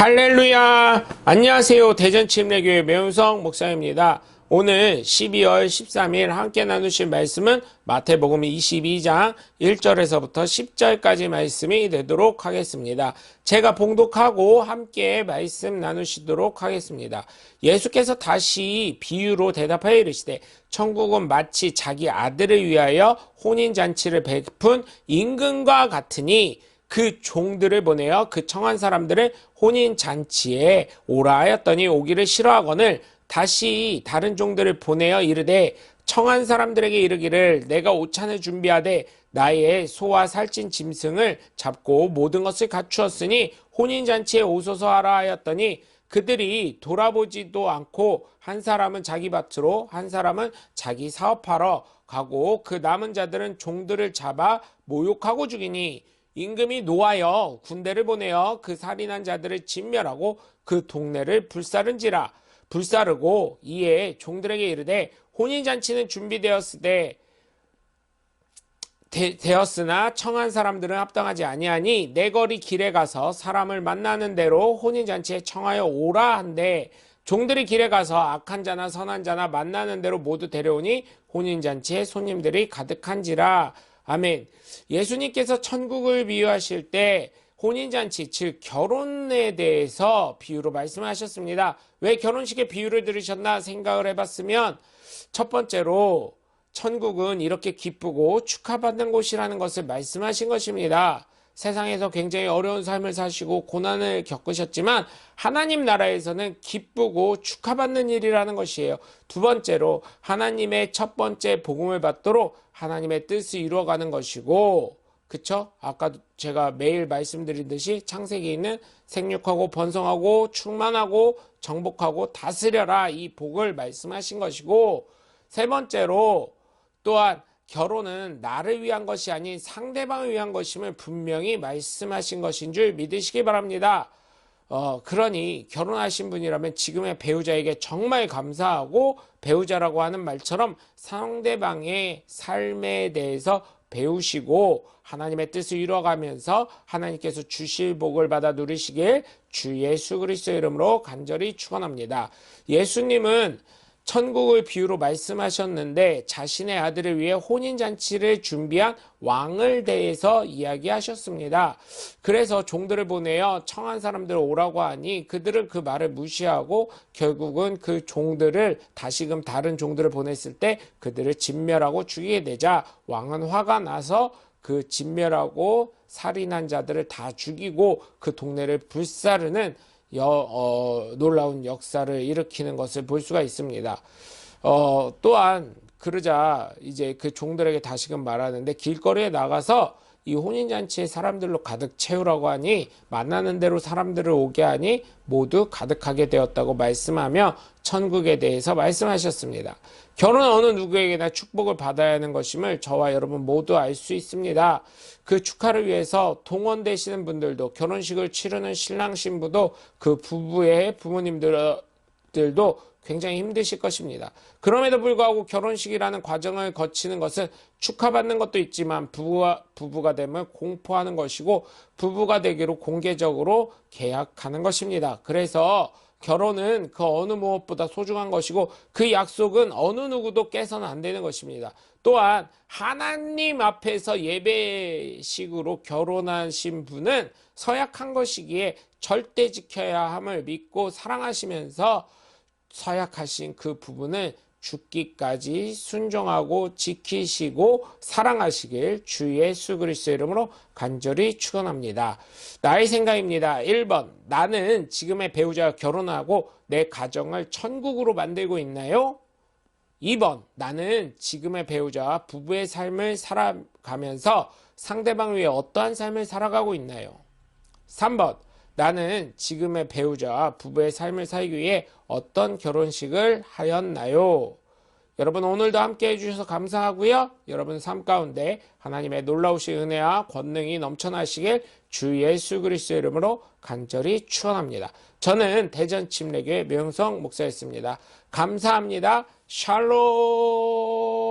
할렐루야! 안녕하세요. 대전침례교회 매운성 목사입니다. 오늘 12월 13일 함께 나누실 말씀은 마태복음 22장 1절에서부터 10절까지 말씀이 되도록 하겠습니다. 제가 봉독하고 함께 말씀 나누시도록 하겠습니다. 예수께서 다시 비유로 대답하여 이르시되 천국은 마치 자기 아들을 위하여 혼인잔치를 베푼 임금과 같으니 그 종들을 보내어 그 청한 사람들을 혼인 잔치에 오라 하였더니 오기를 싫어하거늘 다시 다른 종들을 보내어 이르되 청한 사람들에게 이르기를 내가 오찬을 준비하되 나의 소와 살찐 짐승을 잡고 모든 것을 갖추었으니 혼인 잔치에 오소서 하라 하였더니 그들이 돌아보지도 않고 한 사람은 자기 밭으로 한 사람은 자기 사업하러 가고 그 남은 자들은 종들을 잡아 모욕하고 죽이니 임금이 노하여 군대를 보내어 그 살인한 자들을 진멸하고 그 동네를 불사른지라 불사르고 이에 종들에게 이르되 혼인 잔치는 준비되었으되 되, 되 었으나 청한 사람들은 합당하지 아니하니 내 거리 길에 가서 사람을 만나는 대로 혼인 잔치에 청하여 오라 한데 종들이 길에 가서 악한 자나 선한 자나 만나는 대로 모두 데려오니 혼인 잔치에 손님들이 가득한지라 아멘. 예수님께서 천국을 비유하실 때 혼인잔치, 즉 결혼에 대해서 비유로 말씀하셨습니다. 왜 결혼식의 비유를 들으셨나 생각을 해봤으면 첫 번째로 천국은 이렇게 기쁘고 축하받는 곳이라는 것을 말씀하신 것입니다. 세상에서 굉장히 어려운 삶을 사시고 고난을 겪으셨지만 하나님 나라에서는 기쁘고 축하받는 일이라는 것이에요. 두 번째로 하나님의 첫 번째 복음을 받도록 하나님의 뜻을 이루어가는 것이고 그쵸? 아까 제가 매일 말씀드린 듯이 창세기에 있는 생육하고 번성하고 충만하고 정복하고 다스려라 이 복을 말씀하신 것이고 세 번째로 또한 결혼은 나를 위한 것이 아닌 상대방을 위한 것임을 분명히 말씀하신 것인 줄 믿으시기 바랍니다. 어, 그러니 결혼하신 분이라면 지금의 배우자에게 정말 감사하고 배우자라고 하는 말처럼 상대방의 삶에 대해서 배우시고 하나님의 뜻을 이루어가면서 하나님께서 주실 복을 받아 누리시길 주 예수 그리스도 이름으로 간절히 축원합니다. 예수님은 천국을 비유로 말씀하셨는데 자신의 아들을 위해 혼인잔치를 준비한 왕을 대해서 이야기하셨습니다. 그래서 종들을 보내어 청한 사람들을 오라고 하니 그들은 그 말을 무시하고 결국은 그 종들을 다시금 다른 종들을 보냈을 때 그들을 진멸하고 죽이게 되자 왕은 화가 나서 그 진멸하고 살인한 자들을 다 죽이고 그 동네를 불사르는 여, 어, 놀라운 역사를 일으키는 것을 볼 수가 있습니다. 어, 또한 그러자 이제 그 종들에게 다시금 말하는데 길거리에 나가서 이 혼인잔치에 사람들로 가득 채우라고 하니 만나는 대로 사람들을 오게 하니 모두 가득하게 되었다고 말씀하며 천국에 대해서 말씀하셨습니다. 결혼은 어느 누구에게나 축복을 받아야 하는 것임을 저와 여러분 모두 알 수 있습니다. 그 축하를 위해서 동원되시는 분들도 결혼식을 치르는 신랑 신부도 그 부부의 부모님들 도 굉장히 힘드실 것입니다. 그럼에도 불구하고 결혼식이라는 과정을 거치는 것은 축하받는 것도 있지만 부부가, 부부가 되면 공포하는 것이고 부부가 되기로 공개적으로 계약하는 것입니다. 그래서 결혼은 그 어느 무엇보다 소중한 것이고 그 약속은 어느 누구도 깨서는 안 되는 것입니다. 또한 하나님 앞에서 예배식으로 결혼하신 분은 서약한 것이기에 절대 지켜야 함을 믿고 사랑하시면서 서약하신 그 부분을 죽기까지 순종하고 지키시고 사랑하시길 주 예수 그리스도 이름으로 간절히 축원합니다. 나의 생각입니다. 1번 나는 지금의 배우자와 결혼하고 내 가정을 천국으로 만들고 있나요? 2번 나는 지금의 배우자와 부부의 삶을 살아가면서 상대방 위해 어떠한 삶을 살아가고 있나요? 3번 나는 지금의 배우자와 부부의 삶을 살기 위해 어떤 결혼식을 하였나요? 여러분 오늘도 함께 해주셔서 감사하고요. 여러분 삶 가운데 하나님의 놀라우신 은혜와 권능이 넘쳐나시길 주 예수 그리스도 이름으로 간절히 축원합니다. 저는 대전 침례교회 명성 목사였습니다. 감사합니다. 샬롬